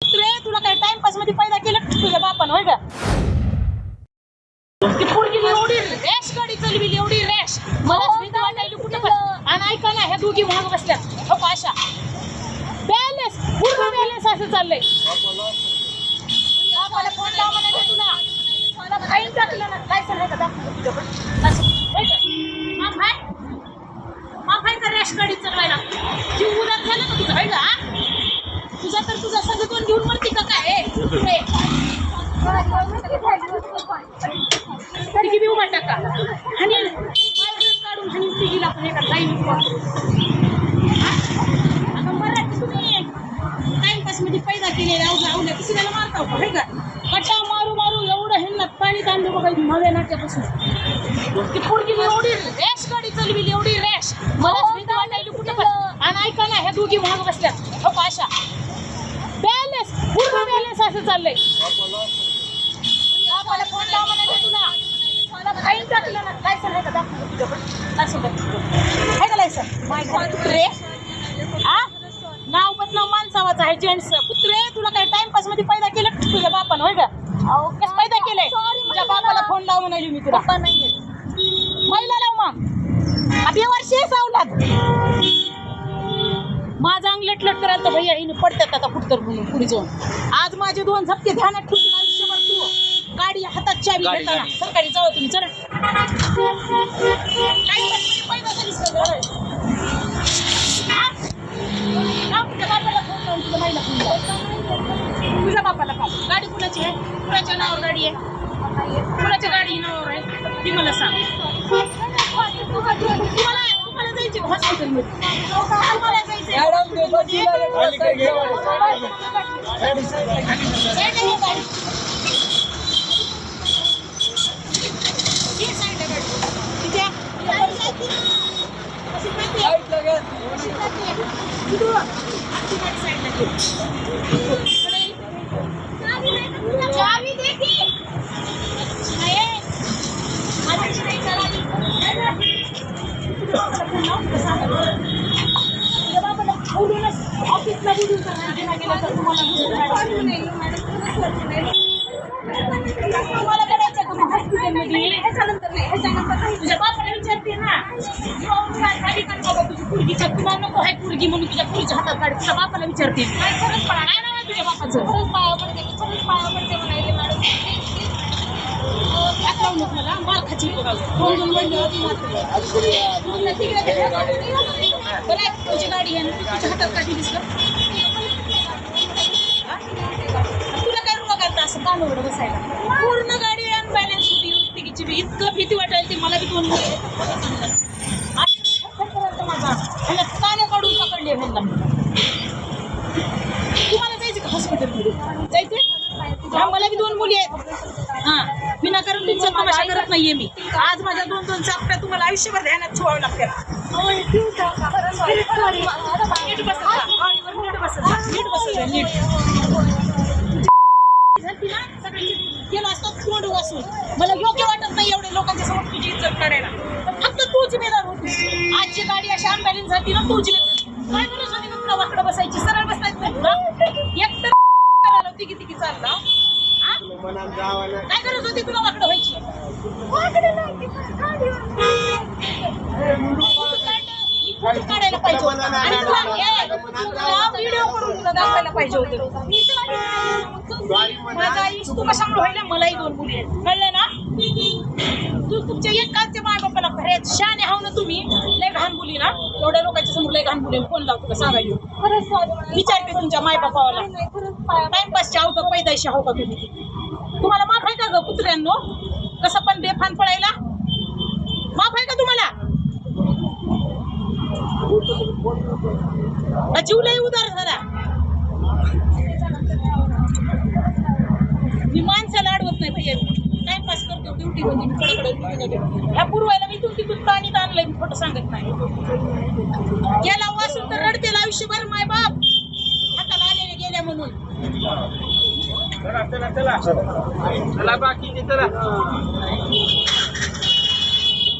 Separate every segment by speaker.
Speaker 1: रे तुला काय टाइमपासमध्ये पैदा केलं का? तुझ्या बापानं होय का? ती पोरगी एवढी रॅश गाडी चालविली एवढी रॅश. मला भीती वाटायली कुठं पण आणि ऐका ना ह्या दोघी महाग बसल्या. हो का अशा बॅलन्स पूर्ण बॅलन्स असं चाललंय. बापाला फोन लाव म्हणायचं तुला? फाईन टाकलं ना काय सांगाय का दाखव तुझ्याकडे असं होय का? माफ आहे. माफ आहे का रॅश गाडी चालवायला? जीव उदात झालं का तुझं? होय का? तुझा तर तुझा जून वरती कसं आहे? काय हे? हे. तिघी बी उभा टाका. आणि मार्गच काढून आणि तिघीला पण एका लाईन आता मराठी तुम्ही टाइमपासमध्ये पैदा केलेल्या अवघ्या अवघ्या दुसऱ्याला मारता का हे का? कटा मारू मारू एवढं हे ना पाणी तांदूळ बघा नव्या नाट्यापासून ती पोरगी एवढी रॅश गाडी चालविली एवढी रॅश मला भीती वाटायली कुठं आणि ऐका ना ह्या दोघी महाग बसल्या. हो का अशा बॅलन्स पूर्ण बॅलन्स असं चाललंय. बापाला फोन लाव म्हणायचं तुला मला टाकलं ना लायसन आहे का? दाखव तुझ्याकडे. लायसन दाखव आहे का लायसन माय कुत्रे. नाव बदनाव माणसावाचं आहे जेंट्स कुत्रे तुला काय टाइमपासमध्ये पैदा केलं तुझ्या बापानं होय का? पैदा केलंय? तुझ्या बापाला फोन लाव म्हणाली मी तुला. पहिला लाव मग. अभि वर्षी सावलात. लटलट करायला तर भैया हिने पडतात आता कुठतर म्हणून पुढे जाऊन. आज माझे दोन झपके ध्यानात ठेवतील आयुष्यभर तू. गाडी हातात चावी
Speaker 2: गाडी,
Speaker 1: घेताना.
Speaker 2: गाडी.
Speaker 1: सरकारी जाऊ तुम्ही चला. तुझ्या बापाला काढ गाडी कुणाची आहे? कुणाच्या नावावर गाडी आहे? कुणाच्या गाडी नावावर आहे? ती मला सांग. तुम्हाला तुम्हाला जायचे हॉस्पिटलमध्ये तुम्हाला चावी देखी की. नाही. तुम्हाला दुसरं गाडी. तुम्हाला करायचं का मग हॉस्पिटलमध्ये? तुझ्या बापाला विचारते ना जाऊन काय गाडी काढ बाबा तुझी पोरगीच्या तुला नको आहे पोरगी म्हणून तुझ्या पोरीच्या हातात गाडी तुझ्या बापाला विचारते काय खरंच काय नाव आहे तुझ्या बापाचं हात नको मला खाची दोन दोन महिने तिकडे बरं तुझी गाडी आहे ना, तुझ्या हातात दिसलं तुला काय रुवा असं कान बसायला पूर्ण गाडी अनबॅलन्स होती तिकीची बी इतकं भीती वाटायला ती मला बी दोन मुलं माझा काने काढून पकडले ह्यांना तुम्हाला जायचं का हॉस्पिटलमध्ये जायचं मला बी दोन मुली आहेत. हा विनाकारण तुमचा तमाशा करत नाहीये मी. आज माझ्या दोन दोन चापट्या तुम्हाला आयुष्यभर ध्यानात ठेवावं लागतात नीट बसा. गाडीवर नीट बसा. नीट बसा. नीट. झालती ना सगळी गेलो असतो तोंड वासून मला योग्य वाटत नाही एवढे लोकांच्या समोर तुझी इज्जत काढायला पण फक्त तू जिम्मेदार होती आजची गाडी अशी अनबॅलेन्स झाली ना तू जिम्मेदार काय गरज होती का तुला वाकडं बसायची? सरळ बसायचं एक तर तिकी चालला? काय गरज होती तुला वाकडं व्हायची? काढायला पाहिजे होतं. आणि तुला हे, तुला व्हिडिओ करून तुला दाखवायला पाहिजे होतं. माझा आयुष तू कशामुळे व्हायला? मलाही दोन मुली आहेत. कळलं ना? तू तुमच्या एकाच्या माय बापाला खऱ्यात शाने हाव ना तुम्ही. लय घाण बोली ना. एवढ्या लोकांच्या समोर लय घाण बोली फोन लावतो का सांगायला? विचारते तुमच्या माय बापावाला. टाइमपासच्या आहो का पैदाशी आहो का तुम्ही? तुम्हाला माफ आहे का ग कुत्र्यांनो? कसं पण बेफान पडायला? माफ आहे का तुम्हाला? जीव लय उदार झाला मी माणसाला अडवत नाही भैया टाइमपास करतो ड्युटी मध्ये मी कडकडे ड्युटी मध्ये ह्या पूर्वायला मी तुमची तिथून पाणी आणलंय मी खोटं सांगत नाही. गेला वासून तर रडतेल आयुष्यभर माय बाप. हाताला आलेले गेल्या म्हणून.
Speaker 2: चला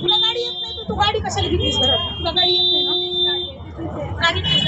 Speaker 1: तुला गाडी येत नाही तू गाडी कशाला घेतलीस? तुला गाडी येत नाही ना?